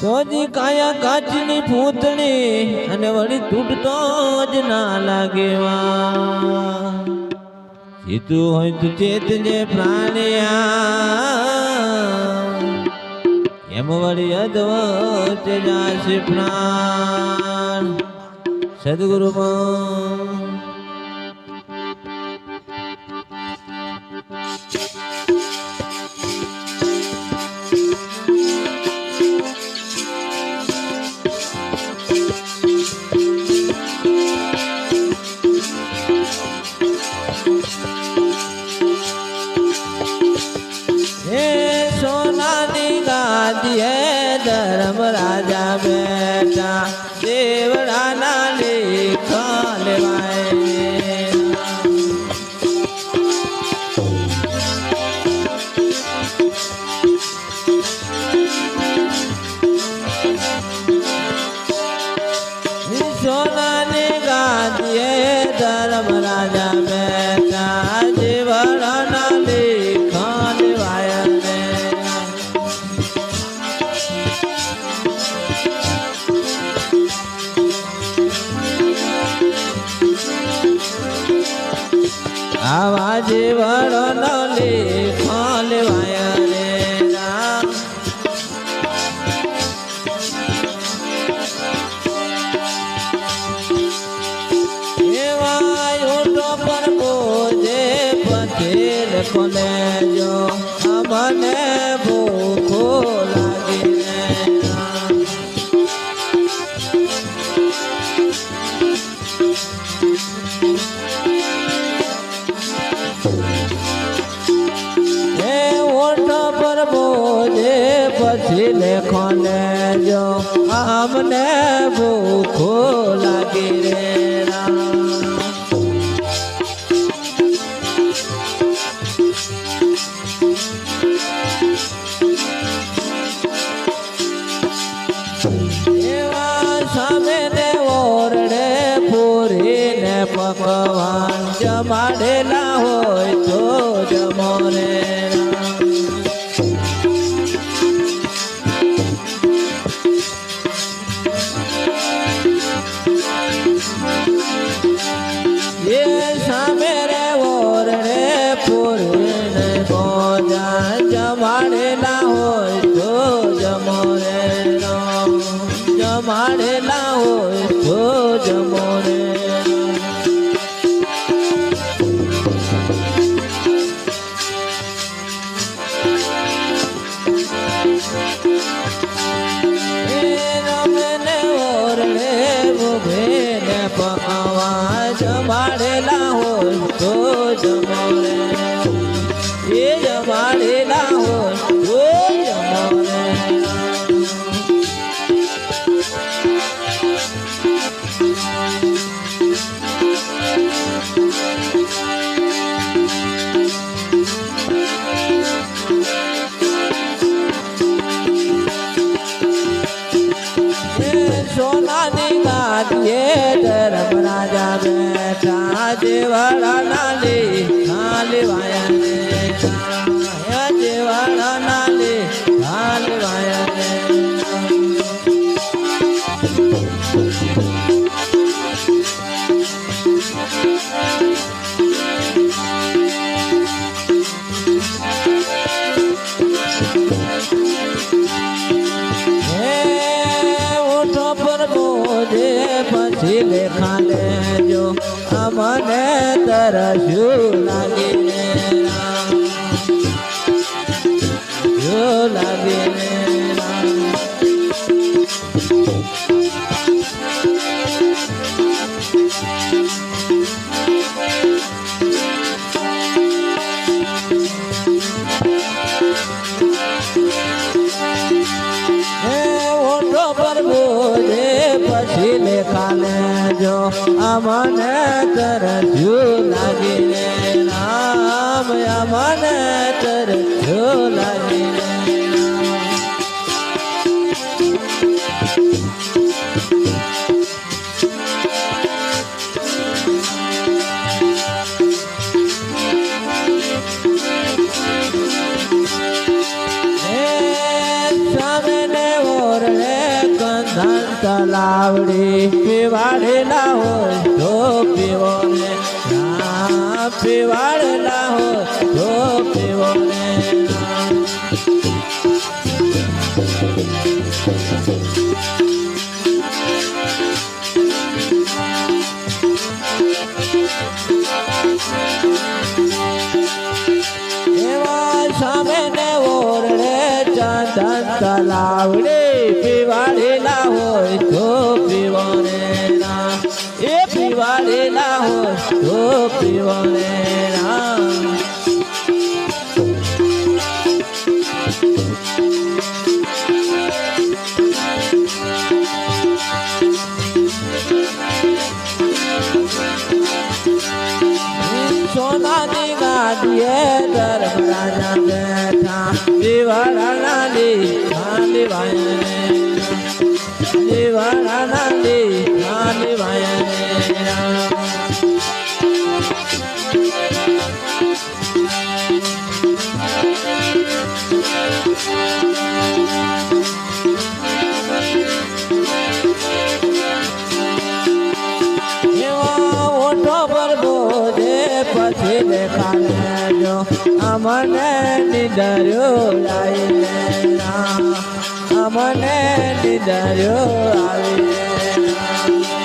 તોજી કાયા કાચની ભૂતણી અને વળી તૂટતો જ ના લાગેવા જીતું હોય તો ચેતજે પ્રાણિયા એમ વળી અદવત જાશે પ્રાણ. સદગુરુ આવા જીવડો નો લેખો લેવાય રે રામ એવા ઊંટો પર બોજે પથેલ કોને જો મને ભૂખો પછી લેખોને જો આમને ભૂખો લાગી રે પકવાન જમાડેલા હોય તો જમાડેલા હોય તો જમો Dale. પછી ખાને જો અમને તરસ્યું લાગે રે રામ. જો લાગે રે અમને તરસ્યું લાગીને નામ મને અમને તરસ્યું તલાવડી પીવાડેલા હોય તો પીવો ને ના પીવાડેલા હોય તો પીવો ને ના. એવા સામે ને ઓરડે ચંદન તલાવડે પીવાડેલા પીવાડેલા હોય તો પીવાને ના સોનાની ગાડીએ ધર્મરાજા બેઠા દિવાળાના લી ખાલી એવા ઓઠો પછી દેખાડે જો અમને નિદર્યો લાવીને અમને નિદર્યો આવીને ના.